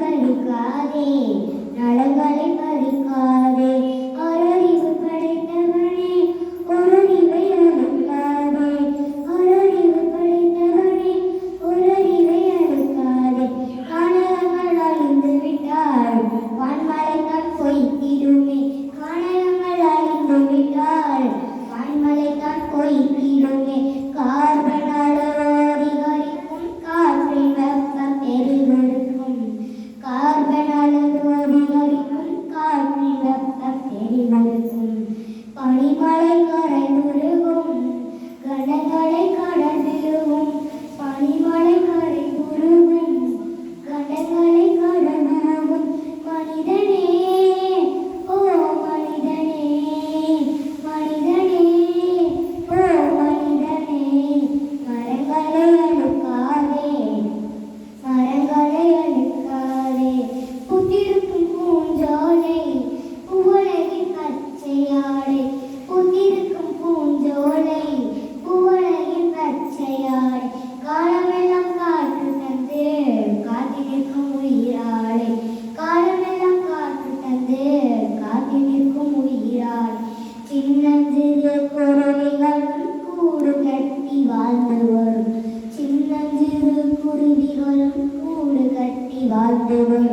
பறிக்காதே நலங்களை பறிக்காதே. വാർത്തകൾ